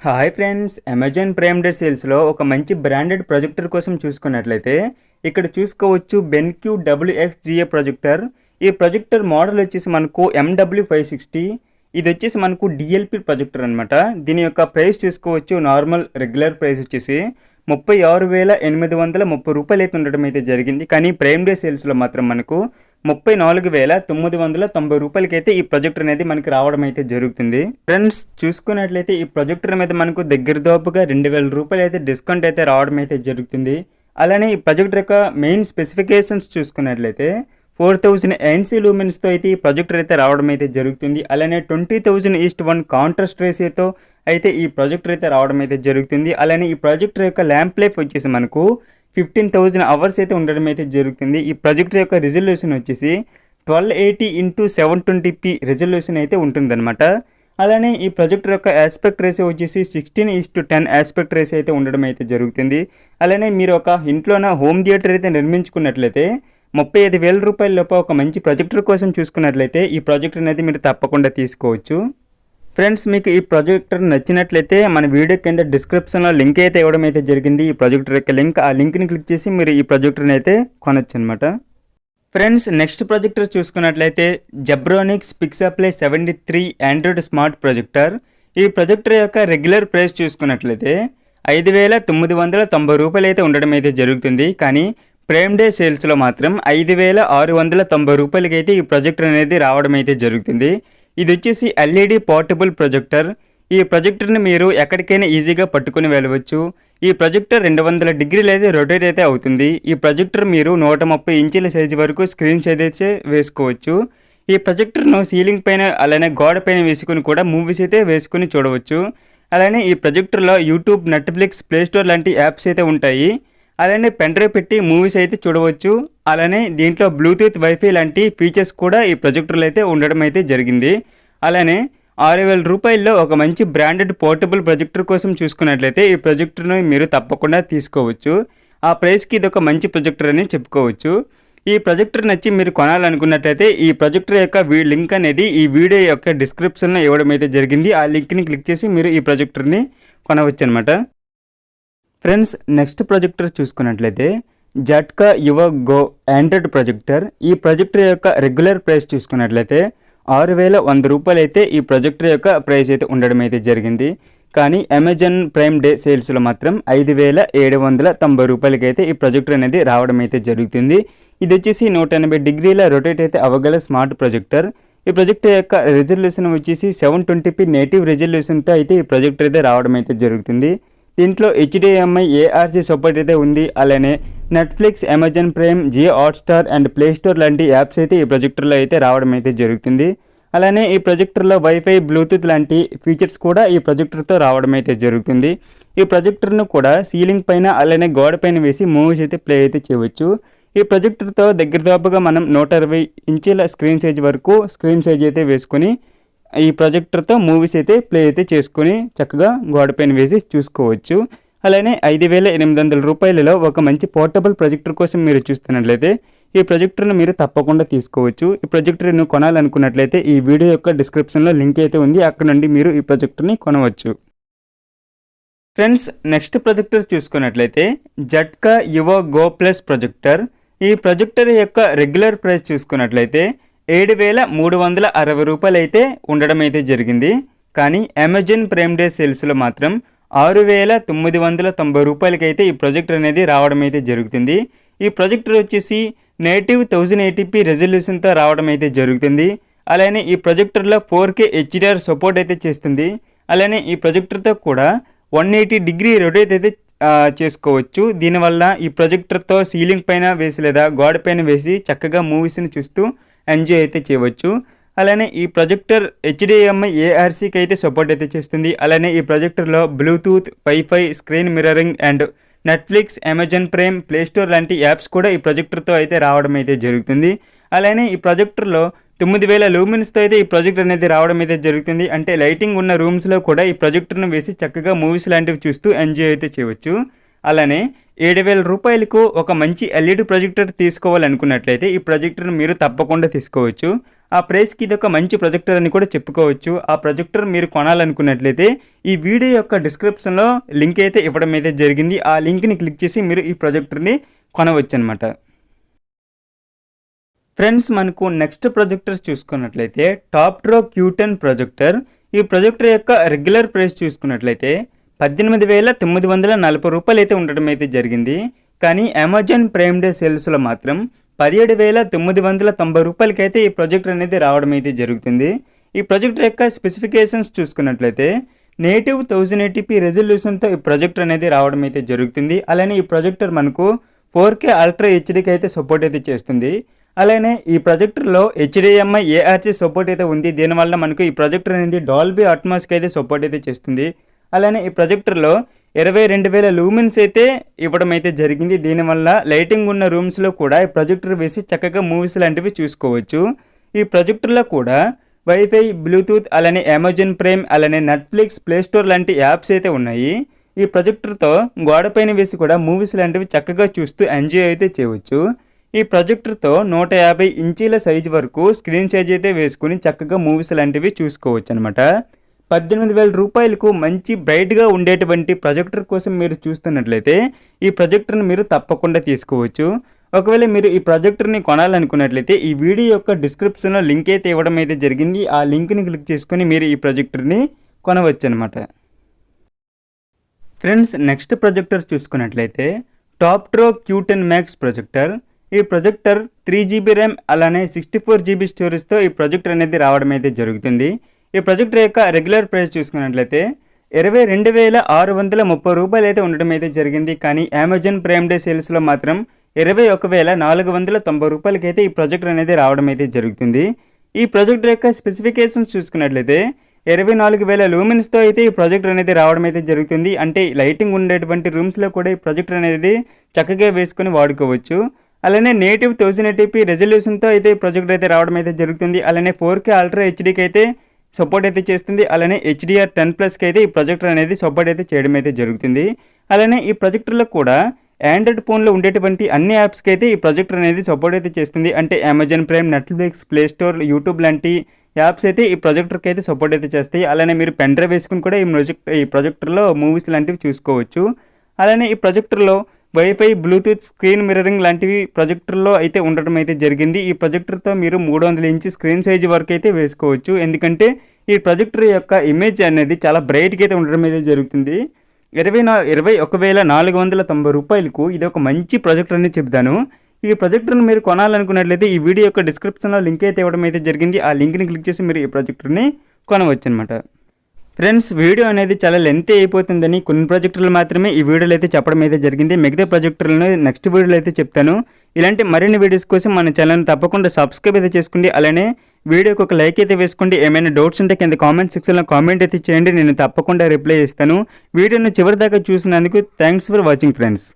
Hi friends Amazon Prime Day సేల్స్లో ఒక మంచి బ్రాండెడ్ ప్రొజెక్టర్ కోసం చూసుకున్నట్లయితే ఇక్కడ చూసుకోవచ్చు బెన్క్యూ డబ్ల్యూఎక్స్జిఏ ప్రొజెక్టర్ ఈ ప్రొజెక్టర్ మోడల్ వచ్చేసి మనకు ఎండబ్ల్యూ ఫైవ్ సిక్స్టీ ఇది వచ్చేసి మనకు డిఎల్పి ప్రొజెక్టర్ అనమాట దీని యొక్క ప్రైస్ చూసుకోవచ్చు నార్మల్ రెగ్యులర్ ప్రైస్ వచ్చేసి ముప్పై ఆరు వేల ఎనిమిది వందల ముప్పై రూపాయలు అయితే ఉండడం అయితే జరిగింది. కానీ ప్రైమ్ డే సేల్స్లో మాత్రం మనకు ముప్పై నాలుగు వేల తొమ్మిది వందల తొంభై రూపాయలకైతే ఈ ప్రొజెక్టర్ అనేది మనకి రావడం అయితే జరుగుతుంది. ఫ్రెండ్స్ చూసుకున్నట్లయితే ఈ ప్రొజెక్టర్ మీద మనకు దగ్గర దోపుగా రెండు వేల రూపాయలు అయితే డిస్కౌంట్ అయితే రావడం అయితే జరుగుతుంది. అలానే ఈ ప్రొజెక్టర్ యొక్క మెయిన్ స్పెసిఫికేషన్స్ చూసుకున్నట్లయితే ఫోర్ థౌజండ్ ఎన్సీ లూమెన్స్తో అయితే ఈ ప్రొజెక్టర్ అయితే రావడం అయితే జరుగుతుంది. అలానే twenty thousand is to one contrast రేషియోతో అయితే ఈ ప్రొజెక్టర్ అయితే రావడం అయితే జరుగుతుంది. అలానే ఈ ప్రొజెక్టర్ యొక్క ల్యాంప్ లైఫ్ వచ్చేసి మనకు ఫిఫ్టీన్ థౌజండ్ అవర్స్ అయితే ఉండడం అయితే జరుగుతుంది. ఈ ప్రొజెక్టర్ యొక్క రిజల్యూషన్ వచ్చేసి twelve eighty into seven twenty P resolution అయితే ఉంటుందన్నమాట. అలానే ఈ ప్రొజెక్టర్ యొక్క ఆస్పెక్ట్ రేషియో వచ్చేసి sixteen is to ten aspect ratio అయితే ఉండడం అయితే జరుగుతుంది. అలానే మీరు ఒక ఇంట్లోన హోమ్ థియేటర్ అయితే నిర్మించుకున్నట్లయితే ముప్పై ఐదు వేల రూపాయల లోపు ఒక మంచి ప్రొజెక్టర్ కోసం చూసుకున్నట్లయితే ఈ ప్రాజెక్ట్ అనేది మీరు తప్పకుండా తీసుకోవచ్చు. ఫ్రెండ్స్ మీకు ఈ ప్రాజెక్టర్ నచ్చినట్లయితే మన వీడియో కింద డిస్క్రిప్షన్లో లింక్ అయితే ఇవ్వడం అయితే జరిగింది. ఈ ప్రాజెక్టర్ యొక్క లింక్ ఆ లింక్ని క్లిక్ చేసి మీరు ఈ ప్రాజెక్టర్ని అయితే కొనొచ్చు అనమాట ఫ్రెండ్స్ నెక్స్ట్ ప్రొజెక్టర్ చూసుకున్నట్లయితే Zebronics PixaPlay seventy three android smart projector. ఈ ప్రొజెక్టర్ యొక్క రెగ్యులర్ ప్రైస్ చూసుకున్నట్లయితే ఐదు వేల తొమ్మిది వందల తొంభై రూపాయలు అయితే ఉండడం అయితే జరుగుతుంది. కానీ ప్రైమ్ డే సేల్స్లో మాత్రం ఐదు వేల ఆరు వందల తొంభై రూపాయలకైతే ఈ ప్రొజెక్టర్ అనేది రావడం అయితే జరుగుతుంది. ఇది వచ్చేసి ఎల్ఈడి పోర్టబుల్ ప్రొజెక్టర్. ఈ ప్రొజెక్టర్ని మీరు ఎక్కడికైనా ఈజీగా పట్టుకుని వెళ్ళవచ్చు. ఈ ప్రొజెక్టర్ రెండు వందల డిగ్రీలు అయితే రొటేట్ అయితే అవుతుంది. ఈ ప్రొజెక్టర్ మీరు నూట ముప్పై ఇంచుల సైజు వరకు స్క్రీన్ సైజ్ అయితే వేసుకోవచ్చు. ఈ ప్రొజెక్టర్ను సీలింగ్ పైన అలానే గోడ పైన వేసుకుని కూడా మూవీస్ అయితే వేసుకుని చూడవచ్చు. అలానే ఈ ప్రొజెక్టర్లో యూట్యూబ్ నెట్ఫ్లిక్స్ ప్లేస్టోర్ లాంటి యాప్స్ అయితే ఉంటాయి. అలానే పెన్డ్రైవ్ పెట్టి మూవీస్ అయితే చూడవచ్చు. అలానే దీంట్లో బ్లూటూత్ వైఫై లాంటి ఫీచర్స్ కూడా ఈ ప్రొజెక్టర్లో అయితే ఉండడం అయితే జరిగింది. అలానే ఆరు వేల రూపాయల్లో ఒక మంచి బ్రాండెడ్ పోర్టబుల్ ప్రొజెక్టర్ కోసం చూసుకున్నట్లయితే ఈ ప్రొజెక్టర్ను మీరు తప్పకుండా తీసుకోవచ్చు. ఆ ప్రైస్కి ఇది ఒక మంచి ప్రొజెక్టర్ అని చెప్పుకోవచ్చు. ఈ ప్రొజెక్టర్ నచ్చి మీరు కొనాలనుకున్నట్లయితే ఈ ప్రొజెక్టర్ యొక్క వీ లింక్ అనేది ఈ వీడియో యొక్క డిస్క్రిప్షన్లో ఇవ్వడం అయితే జరిగింది. ఆ లింక్ని క్లిక్ చేసి మీరు ఈ ప్రొజెక్టర్ని కొనవచ్చు అనమాట ఫ్రెండ్స్ నెక్స్ట్ ప్రొజెక్టర్ చూసుకున్నట్లయితే జట్కా యువ గో ఆండ్రాయిడ్ ప్రొజెక్టర్. ఈ ప్రొజెక్టర్ యొక్క రెగ్యులర్ ప్రైస్ చూసుకున్నట్లయితే ఆరు వేల వంద రూపాయలు అయితే ఈ ప్రొజెక్టర్ యొక్క ప్రైస్ అయితే ఉండడం అయితే జరిగింది. కానీ అమెజాన్ ప్రైమ్ డే సేల్స్లో మాత్రం ఐదు వేల ఏడు వందల తొంభై రూపాయలకైతే ఈ ప్రొజెక్టర్ అనేది రావడం అయితే జరుగుతుంది. ఇది వచ్చేసి నూట ఎనభై డిగ్రీల రొటేట్ అయితే అవ్వగల స్మార్ట్ ప్రొజెక్టర్. ఈ ప్రొజెక్టర్ యొక్క రిజల్యూషన్ వచ్చేసి సెవెన్ ట్వంటీపీ నేటివ్ రిజల్యూషన్తో అయితే ఈ ప్రొజెక్టర్ అయితే రావడం అయితే జరుగుతుంది. దీంట్లో హెచ్డిఎంఐ ఏఆర్సీ సపోర్ట్ అయితే ఉంది. అలానే Netflix Amazon Prime Jio Hotstar and play store లాంటి యాప్స్ అయితే ఈ ప్రొజెక్టర్లో అయితే రావడం అయితే జరుగుతుంది. అలానే ఈ ప్రొజెక్టర్లో వైఫై బ్లూటూత్ లాంటి ఫీచర్స్ కూడా ఈ ప్రొజెక్టర్తో రావడం అయితే జరుగుతుంది. ఈ ప్రొజెక్టర్ను కూడా సీలింగ్ పైన అలానే గోడ పైన వేసి మూవీస్ అయితే ప్లే అయితే చేయవచ్చు. ఈ ప్రొజెక్టర్తో దగ్గర దాపుగా మనం నూట ఇరవై ఇంచుల స్క్రీన్ సైజ్ వరకు స్క్రీన్ సైజ్ అయితే వేసుకొని ఈ ప్రొజెక్టర్తో మూవీస్ అయితే ప్లే అయితే చేసుకొని చక్కగా గోడపైన వేసి చూసుకోవచ్చు. అలానే ఐదు వేల ఎనిమిది వందల రూపాయలలో ఒక మంచి పోర్టబుల్ ప్రొజెక్టర్ కోసం మీరు చూస్తున్నట్లయితే ఈ ప్రొజెక్టర్ను మీరు తప్పకుండా తీసుకోవచ్చు. ఈ ప్రొజెక్టర్ను కొనాలనుకున్నట్లయితే ఈ వీడియో యొక్క డిస్క్రిప్షన్లో లింక్ అయితే ఉంది. అక్కడ నుండి మీరు ఈ ప్రొజెక్టర్ని కొనవచ్చు. ఫ్రెండ్స్ నెక్స్ట్ ప్రొజెక్టర్ చూసుకున్నట్లయితే జట్కా యువ గో ప్లస్ ప్రొజెక్టర్. ఈ ప్రొజెక్టర్ యొక్క రెగ్యులర్ ప్రైస్ చూసుకున్నట్లయితే ఏడు వేల మూడు వందల అరవై రూపాయలు అయితే ఉండడం అయితే జరిగింది. కానీ అమెజాన్ ప్రైమ్ డే సేల్స్లో మాత్రం ఆరు వేల తొమ్మిది వందల తొంభై రూపాయలకైతే ఈ ప్రొజెక్టర్ అనేది రావడం అయితే జరుగుతుంది. ఈ ప్రొజెక్టర్ వచ్చేసి నేటివ్ థౌజండ్ ఎయిటీపీ రెజల్యూషన్తో రావడం అయితే జరుగుతుంది. అలానే ఈ ప్రొజెక్టర్లో ఫోర్ కే హెచ్డిఆర్ సపోర్ట్ అయితే చేస్తుంది. అలానే ఈ ప్రొజెక్టర్తో కూడా వన్ ఎయిటీ డిగ్రీ రొటేట్ అయితే చేసుకోవచ్చు. దీనివల్ల ఈ ప్రొజెక్టర్తో సీలింగ్ పైన వేసి లేదా గోడ పైన వేసి చక్కగా మూవీస్ని చూస్తూ ఎంజాయ్ అయితే చేయవచ్చు. అలానే ఈ ప్రొజెక్టర్ హెచ్డిఎంఐ ఏఆర్సీకి అయితే సపోర్ట్ అయితే చేస్తుంది. అలానే ఈ ప్రొజెక్టర్లో Bluetooth WiFi screen mirroring and Netflix Amazon Prime play store లాంటి యాప్స్ కూడా ఈ ప్రొజెక్టర్తో అయితే రావడం అయితే జరుగుతుంది. అలానే ఈ ప్రొజెక్టర్లో తొమ్మిది వేల లూమిన్స్తో అయితే ఈ ప్రాజెక్టర్ అనేది రావడం అయితే జరుగుతుంది. అంటే లైటింగ్ ఉన్న రూమ్స్లో కూడా ఈ ప్రొజెక్టర్ను వేసి చక్కగా మూవీస్ లాంటివి చూస్తూ ఎంజాయ్ అయితే చేయవచ్చు. అలానే ఏడు వేల రూపాయలకు ఒక మంచి ఎల్ఈడి ప్రొజెక్టర్ తీసుకోవాలనుకున్నట్లయితే ఈ ప్రొజెక్టర్ని మీరు తప్పకుండా తీసుకోవచ్చు. ఆ ప్రైస్కి ఇది ఒక మంచి ప్రొజెక్టర్ అని కూడా చెప్పుకోవచ్చు. ఆ ప్రొజెక్టర్ మీరు కొనాలనుకున్నట్లయితే ఈ వీడియో యొక్క డిస్క్రిప్షన్లో లింక్ అయితే ఇవ్వడం అయితే జరిగింది. ఆ లింక్ని క్లిక్ చేసి మీరు ఈ ప్రొజెక్టర్ని కొనవచ్చు అనమాట ఫ్రెండ్స్ మనకు నెక్స్ట్ ప్రొజెక్టర్ చూసుకున్నట్లయితే టాప్ డ్రో క్యూటెన్ ప్రొజెక్టర్. ఈ ప్రొజెక్టర్ యొక్క రెగ్యులర్ ప్రైస్ చూసుకున్నట్లయితే పద్దెనిమిది వేల తొమ్మిది వందల నలభై రూపాయలు అయితే ఉండడం అయితే జరిగింది. కానీ అమెజాన్ ప్రైమ్ డే సేల్స్లో మాత్రం పదిహేడు వేల తొమ్మిది వందల తొంభై రూపాయలకైతే ఈ ప్రాజెక్ట్ అనేది రావడం అయితే జరుగుతుంది. ఈ ప్రాజెక్టర్ యొక్క స్పెసిఫికేషన్స్ చూసుకున్నట్లయితే నేటివ్ థౌజండ్ ఎయిటీపీ రెజల్యూషన్తో ఈ ప్రాజెక్ట్ అనేది రావడం అయితే జరుగుతుంది. అలానే ఈ ప్రొజెక్టర్ మనకు ఫోర్ కే అల్ట్రా హెచ్డీకి అయితే సపోర్ట్ అయితే చేస్తుంది. అలానే ఈ ప్రొజెక్టర్లో హెచ్డిఎంఐ ఏఆర్సీ సపోర్ట్ అయితే ఉంది. దీనివల్ల మనకు ఈ ప్రొజెక్టర్ అనేది డాల్బీ అట్మాస్కి అయితే సపోర్ట్ అయితే చేస్తుంది. అలానే ఈ ప్రొజెక్టర్లో ఇరవై రెండు వేల లూమిన్స్ అయితే ఇవ్వడం అయితే జరిగింది. దీనివల్ల లైటింగ్ ఉన్న రూమ్స్లో కూడా ఈ ప్రొజెక్టర్ వేసి చక్కగా మూవీస్ లాంటివి చూసుకోవచ్చు. ఈ ప్రొజెక్టర్లో కూడా వైఫై బ్లూటూత్ అలానే అమెజాన్ ప్రైమ్ అలానే నెట్ఫ్లిక్స్ ప్లేస్టోర్ లాంటి యాప్స్ అయితే ఉన్నాయి. ఈ ప్రొజెక్టర్తో గోడపైన వేసి కూడా మూవీస్ లాంటివి చక్కగా చూస్తూ ఎంజాయ్ అయితే చేయవచ్చు. ఈ ప్రొజెక్టర్తో నూట యాభై ఇంచీల సైజు వరకు స్క్రీన్ సైజ్ అయితే వేసుకుని చక్కగా మూవీస్ లాంటివి చూసుకోవచ్చు అనమాట పద్దెనిమిది వేల రూపాయలకు మంచి బ్రైట్గా ఉండేటువంటి ప్రొజెక్టర్ కోసం మీరు చూస్తున్నట్లయితే ఈ ప్రొజెక్టర్ని మీరు తప్పకుండా తీసుకోవచ్చు. ఒకవేళ మీరు ఈ ప్రొజెక్టర్ని కొనాలనుకున్నట్లయితే ఈ వీడియో యొక్క డిస్క్రిప్షన్లో లింక్ అయితే ఇవ్వడం అయితే జరిగింది. ఆ లింక్ని క్లిక్ చేసుకొని మీరు ఈ ప్రొజెక్టర్ని కొనవచ్చు అనమాట ఫ్రెండ్స్ నెక్స్ట్ ప్రొజెక్టర్ చూసుకున్నట్లయితే TopTro Q ten max projector. ఈ ప్రొజెక్టర్ త్రీ జీబీ ర్యామ్ అలానే సిక్స్టీ ఫోర్ జీబీ స్టోరేజ్తో ఈ ప్రొజెక్టర్ అనేది రావడం అయితే జరుగుతుంది. ఈ ప్రాజెక్ట్ యొక్క రెగ్యులర్ ప్రైస్ చూసుకున్నట్లయితే ఇరవై రెండు వేల ఆరు వందల ముప్పై రూపాయలు అయితే ఉండడం అయితే జరిగింది. కానీ అమెజాన్ ప్రైమ్ డే సేల్స్లో మాత్రం ఇరవై ఒక వేల నాలుగు వందల తొంభై రూపాయలకైతే ఈ ప్రాజెక్ట్ అనేది రావడం అయితే జరుగుతుంది. ఈ ప్రాజెక్ట్ యొక్క స్పెసిఫికేషన్స్ చూసుకున్నట్లయితే ఇరవై నాలుగు వేల లూమిన్స్తో అయితే ఈ ప్రాజెక్ట్ అనేది రావడం అయితే జరుగుతుంది. అంటే లైటింగ్ ఉండేటువంటి రూమ్స్లో కూడా ఈ ప్రాజెక్ట్ అనేది చక్కగా వేసుకొని వాడుకోవచ్చు. అలానే నేటివ్ థౌసండ్ ఎయిటీపీ రెజల్యూషన్తో అయితే ఈ ప్రాజెక్ట్ అయితే రావడం అయితే జరుగుతుంది. అలానే ఫోర్ కే అల్ట్రా హెచ్డీకి అయితే సపోర్ట్ అయితే చేస్తుంది. అలానే హెచ్డిఆర్ టెన్ ప్లస్కి అయితే ఈ ప్రొజెక్టర్ అనేది సపోర్ట్ అయితే చేయడం అయితే జరుగుతుంది. అలానే ఈ ప్రొజెక్టర్లో కూడా ఆండ్రాయిడ్ ఫోన్లో ఉండేటువంటి అన్ని యాప్స్కి అయితే ఈ ప్రొజెక్టర్ అనేది సపోర్ట్ అయితే చేస్తుంది. అంటే Amazon Prime Netflix play store YouTube లాంటి యాప్స్ అయితే ఈ ప్రొజెక్టర్కి అయితే సపోర్ట్ అయితే చేస్తాయి. అలానే మీరు పెన్ డ్రైవ్ వేసుకుని కూడా ఈ ప్రొజెక్ట్ ఈ ప్రొజెక్టర్లో మూవీస్ లాంటివి చూసుకోవచ్చు. అలానే ఈ ప్రొజెక్టర్లో వైఫై బ్లూటూత్ స్క్రీన్ మిర్రరింగ్ లాంటివి ప్రొజెక్టర్లో అయితే ఉండటం అయితే జరిగింది. ఈ ప్రొజెక్టర్తో మీరు మూడు వందల ఇంచ్ స్క్రీన్ సైజ్ వరకు అయితే వేసుకోవచ్చు. ఎందుకంటే ఈ ప్రొజెక్టర్ యొక్క ఇమేజ్ అనేది చాలా బ్రైట్గా అయితే ఉండడం అయితే జరుగుతుంది. ఇరవై నా ఇరవై ఒక వేల నాలుగు వందల తొంభై రూపాయలకు ఇది ఒక మంచి ప్రొజెక్టర్ అని చెప్తాను. ఈ ప్రొజెక్టర్ని మీరు కొనాలనుకున్నట్లయితే ఈ వీడియో యొక్క డిస్క్రిప్షన్లో లింక్ అయితే ఇవ్వడం అయితే జరిగింది. ఆ లింక్ని క్లిక్ చేసి మీరు ఈ ప్రొజెక్టర్ని కొనవచ్చు అనమాట ఫ్రెండ్స్ వీడియో అనేది చాలా లెంత్ అయిపోతుందని కొన్ని ప్రాజెక్టులు మాత్రమే ఈ వీడియోలో అయితే చెప్పడం అయితే జరిగింది. మిగతా ప్రాజెక్టులను నెక్స్ట్ వీడియోలో అయితే చెప్తాను. ఇలాంటి మరిన్ని వీడియోస్ కోసం మన ఛానల్ని తప్పకుండా సబ్స్క్రైబ్ అయితే చేసుకోండి. అలానే వీడియోకి ఒక లైక్ అయితే వేసుకోండి. ఏమైనా డౌట్స్ ఉంటే కింద కామెంట్ సెక్షన్లో కామెంట్ అయితే చేయండి. నేను తప్పకుండా రిప్లై ఇస్తాను వీడియోను చివరిదాకా చూసినందుకు థ్యాంక్స్ ఫర్ వాచింగ్ ఫ్రెండ్స్